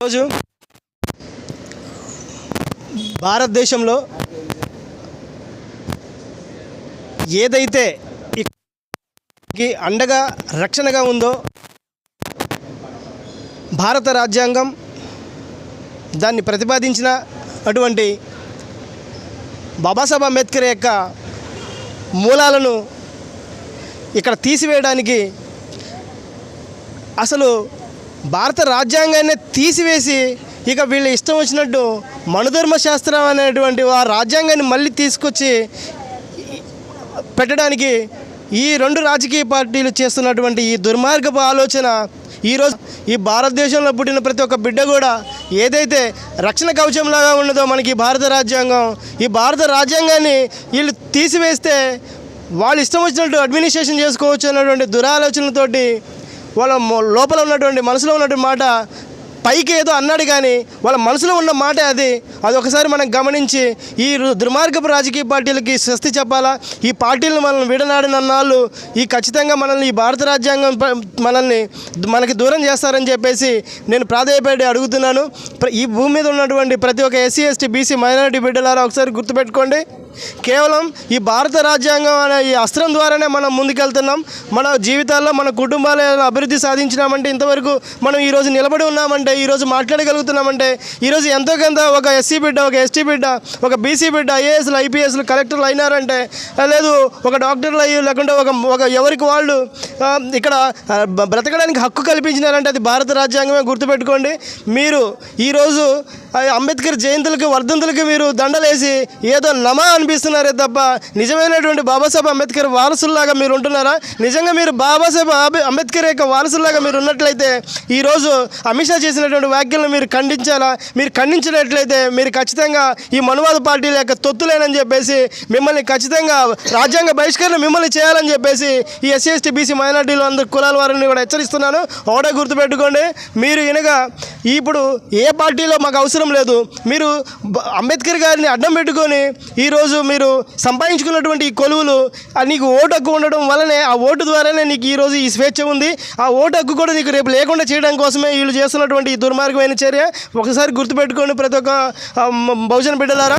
రోజు భారతదేశంలో ఏదైతే అండగా రక్షణగా ఉందో భారత రాజ్యాంగం దాన్ని ప్రతిపాదించిన అటువంటి బాబాసాహెబ్ అంబేద్కర్ యొక్క మూలాలను ఇక్కడ తీసివేయడానికి అసలు భారత రాజ్యాంగాన్ని తీసివేసి ఇక వీళ్ళు ఇష్టం వచ్చినట్టు మనుధర్మ శాస్త్రం అనేటువంటి ఆ రాజ్యాంగాన్ని మళ్ళీ తీసుకొచ్చి పెట్టడానికి ఈ రెండు రాజకీయ పార్టీలు చేస్తున్నటువంటి ఈ దుర్మార్గపు ఆలోచన ఈరోజు ఈ భారతదేశంలో పుట్టిన ప్రతి ఒక్క బిడ్డ కూడా ఏదైతే రక్షణ కవచంలాగా ఉన్నదో మనకి భారత రాజ్యాంగం ఈ భారత రాజ్యాంగాన్ని వీళ్ళు తీసివేస్తే వాళ్ళు ఇష్టం వచ్చినట్టు అడ్మినిస్ట్రేషన్ చేసుకోవచ్చు అన్నటువంటి దురాలోచనలతోటి వాళ్ళ లోపల ఉన్నటువంటి మనసులో ఉన్నటువంటి మాట పైకి ఏదో అన్నాడు కానీ వాళ్ళ మనసులో ఉన్న మాట అది. అది ఒకసారి మనం గమనించి ఈ రు- దుర్మార్గపు రాజకీయ పార్టీలకి స్వస్తి చెప్పాలా? ఈ పార్టీలను మనల్ని విడనాడినన్నాళ్ళు ఈ ఖచ్చితంగా మనల్ని ఈ భారత రాజ్యాంగం మనల్ని మనకి దూరం చేస్తారని చెప్పేసి నేను ప్రాధాయపడి అడుగుతున్నాను. ప్ర- ఈ భూమి మీద ఉన్నటువంటి ప్రతి ఒక్క ఎస్సీ ఎస్టీ బీసీ మైనారిటీ బిడ్డలారా ఒకసారి గుర్తుపెట్టుకోండి. కేవలం ఈ భారత రాజ్యాంగం అనే ఈ అస్త్రం ద్వారానే మనం ముందుకెళ్తున్నాం. మన జీవితాల్లో మన కుటుంబాలను అభివృద్ధి సాధించినామంటే ఇంతవరకు మనం ఈరోజు నిలబడి ఉన్నామంటే ఈరోజు మాట్లాడగలుగుతున్నామంటే ఈరోజు ఎంతో కొంత ఒక ఎస్సీ బిడ్డ ఒక ఎస్టీ బిడ్డ ఒక బీసీ బిడ్డ ఐఏఎస్లు ఐపీఎస్లు కలెక్టర్లు అయినారంటే లేదు ఒక డాక్టర్లు అయ్యి లేకుంటే ఒక ఒక ఎవరికి వాళ్ళు ఇక్కడ బ్రతకడానికి హక్కు కల్పించినారంటే అది భారత రాజ్యాంగమే గుర్తుపెట్టుకోండి. మీరు ఈరోజు అంబేద్కర్ జయంతులకి వర్ధంతులకి మీరు దండలేసి ఏదో నమా అనిపిస్తున్నారే తప్ప నిజమైనటువంటి బాబాసాహెబ్ అంబేద్కర్ వారసుల్లాగా మీరు ఉంటున్నారా? నిజంగా మీరు బాబాసాహెబ్ అంబే- అంబేద్కర్ యొక్క వారసుల్లాగా మీరు ఉన్నట్లయితే ఈరోజు అమిత్ షా చేసినటువంటి వ్యాఖ్యలను మీరు ఖండించాలా? మీరు ఖండించినట్లయితే మీరు ఖచ్చితంగా ఈ మనువాద పార్టీల యొక్క తొత్తులేనని చెప్పేసి మిమ్మల్ని ఖచ్చితంగా రాజ్యాంగ బహిష్కరణ మిమ్మల్ని చేయాలని చెప్పేసి ఈ ఎస్సీ ఎస్టీ బీసీ మైనార్టీలు అందరు కులాల వారిని కూడా హెచ్చరిస్తున్నాను. ఒకటే గుర్తుపెట్టుకోండి మీరు ఇనగా ఇప్పుడు ఏ పార్టీలో మాకు అవసరం లేదు. మీరు అంబేద్కర్ గారిని అడ్డం పెట్టుకొని ఈరోజు మీరు సంపాదించుకున్నటువంటి ఈ కొలువులు నీకు ఓటు హక్కు ఉండడం వల్లనే ఆ ఓటు ద్వారానే నీకు ఈరోజు ఈ స్వేచ్ఛ ఉంది. ఆ ఓటు హక్కు కూడా నీకు రేపు లేకుండా చేయడం కోసమే వీళ్ళు చేస్తున్నటువంటి ఈ దుర్మార్గమైన చర్య. ఒకసారి గుర్తుపెట్టుకోండి ప్రతి ఒక్క భోజన బిడ్డ బహుజన బిడ్డలారా.